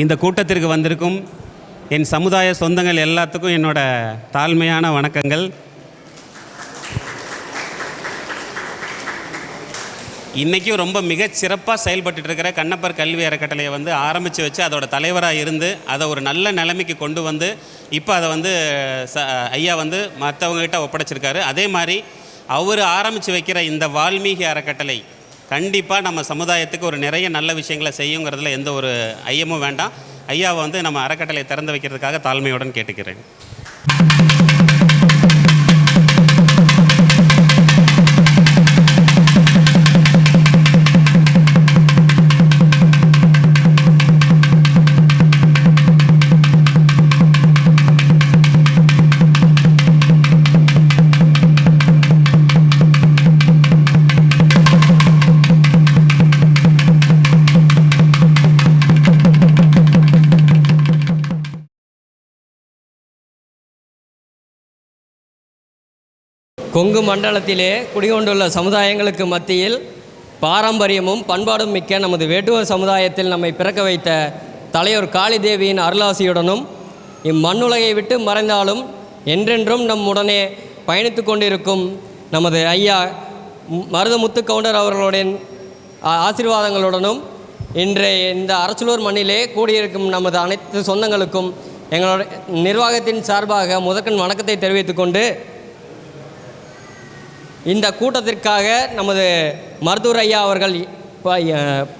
இந்த கூட்டத்திற்கு வந்திருக்கும் என் சமுதாய சொந்தங்கள் எல்லாத்துக்கும் என்னோட தாழ்மையான வணக்கங்கள். இன்றைக்கும் ரொம்ப மிகச் சிறப்பாக செயல்பட்டுருக்கிற இருக்கிற கண்ணப்பர் கல்வி அறக்கட்டளையை வந்து ஆரம்பித்து வச்சு அதோட தலைவராக இருந்து அதை ஒரு நல்ல நிலைமைக்கு கொண்டு வந்து இப்போ அதை வந்து ச ஐயா வந்து மற்றவங்ககிட்ட ஒப்படைச்சிருக்காரு. அதே மாதிரி அவர் ஆரம்பித்து வைக்கிற இந்த வால்மீகி அறக்கட்டளை கண்டிப்பாக நம்ம சமுதாயத்துக்கு ஒரு நிறைய நல்ல விஷயங்களை செய்யுங்கிறதுல எந்த ஒரு ஐயமும் வேண்டாம். ஐயாவை வந்து நம்ம அறக்கட்டளை திறந்து வைக்கிறதுக்காக தாழ்மையுடன் கேட்டுக்கிறேன். கொங்கு மண்டலத்திலே குடிகொண்டுள்ள சமுதாயங்களுக்கு மத்தியில் பாரம்பரியமும் பண்பாடும் மிக்க நமது வேட்டுவர் சமுதாயத்தில் நம்மை பிறக்க வைத்த தலைவர் காளிதேவியின் அருளாசியுடனும் இம்மண்ணுலகை விட்டு மறைந்தாலும் என்றென்றும் நம் உடனே பயணித்து கொண்டிருக்கும் நமது ஐயா மருதமுத்து கவுண்டர் அவர்களுடன் ஆசீர்வாதங்களுடனும் இன்றைய இந்த அரசலூர் மண்ணிலே கூடியிருக்கும் நமது அனைத்து சொந்தங்களுக்கும் எங்களோட நிர்வாகத்தின் சார்பாக முதற்கண் வணக்கத்தை தெரிவித்துக்கொண்டு இந்த கூட்டத்திற்காக நமது மருத்துவர் ஐயா அவர்கள்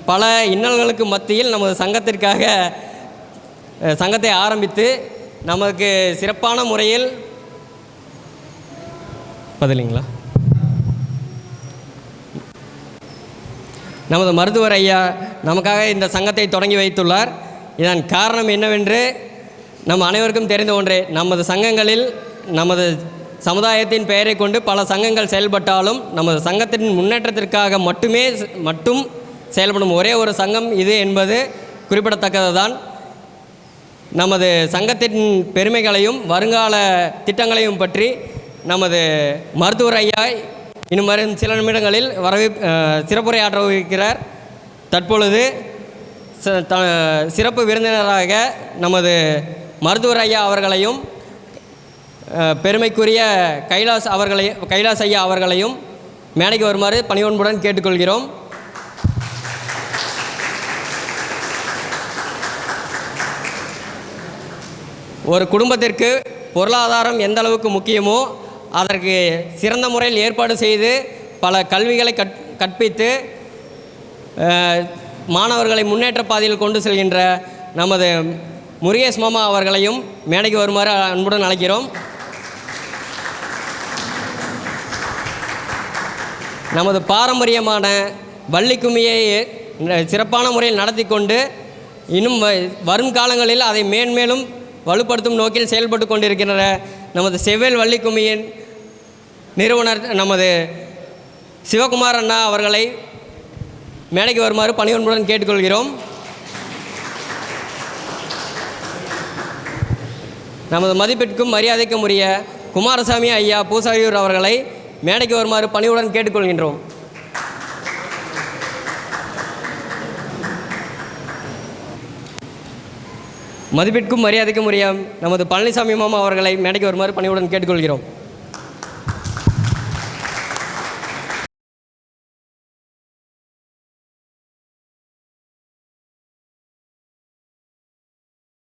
பல இன்னல்களுக்கு மத்தியில் நமது சங்கத்திற்காக சங்கத்தை ஆரம்பித்து நமக்கு சிறப்பான முறையில் பதிலிங்களா? நமது மருத்துவர் ஐயா நமக்காக இந்த சங்கத்தை தொடங்கி வைத்துள்ளார். இதன் காரணம் என்னவென்று நம் அனைவருக்கும் தெரிந்த ஒன்றே நமது சங்கங்களில் நமது சமுதாயத்தின் பெயரை கொண்டு பல சங்கங்கள் செயல்பட்டாலும் நமது சங்கத்தின் முன்னேற்றத்திற்காக மட்டுமே மட்டும் செயல்படும் ஒரே ஒரு சங்கம் இது என்பது குறிப்பிடத்தக்கது தான் நமது சங்கத்தின் பெருமைகளையும் வருங்கால திட்டங்களையும் பற்றி நமது மருத்துவர் ஐயா இன்னும் வரும் சில நிமிடங்களில் வரவே சிறப்புரையாற்ற இருக்கிறார். தற்பொழுது ச- சிறப்பு விருந்தினராக நமது மருத்துவர் ஐயா அவர்களையும் பெருமைக்குரிய கைலாஸ் அவர்களை கைலாஸ் ஐயா அவர்களையும் மேடைக்கு வருமாறு பணிவன்புடன் கேட்டுக்கொள்கிறோம். ஒரு குடும்பத்திற்கு பொருளாதாரம் எந்த அளவுக்கு முக்கியமோ அதற்கு சிறந்த முறையில் ஏற்பாடு செய்து பல கல்விகளை கற் கற்பித்து மாணவர்களை முன்னேற்ற பாதையில் கொண்டு செல்கின்ற நமது முருகேஷ் மாமா அவர்களையும் மேடைக்கு வருமாறு அன்புடன் அழைக்கிறோம். நமது பாரம்பரியமான வள்ளி கும்மியை சிறப்பான முறையில் நடத்தி கொண்டு இன்னும் வ- வரும் காலங்களில் அதை மேன்மேலும் வலுப்படுத்தும் நோக்கில் செயல்பட்டு கொண்டிருக்கின்ற நமது செவ்வேல் வள்ளி கும்மியின் நிறுவனர் நமது சிவகுமார் அண்ணா அவர்களை மேடைக்கு வருமாறு பணியொன்புடன் கேட்டுக்கொள்கிறோம். நமது மதிப்பிற்கும் மரியாதைக்கும் உரிய குமாரசாமி ஐயா பூசாரியூர் அவர்களை மேடைக்கு வருமாறு பணிவுடன் கேட்டுக்கொள்கின்றோம். மதிப்பிற்கும் மரியாதைக்கும் உரிய நமது பழனிசாமி மாமா அவர்களை மேடைக்கு வருமாறு பணிவுடன் கேட்டுக்கொள்கிறோம்.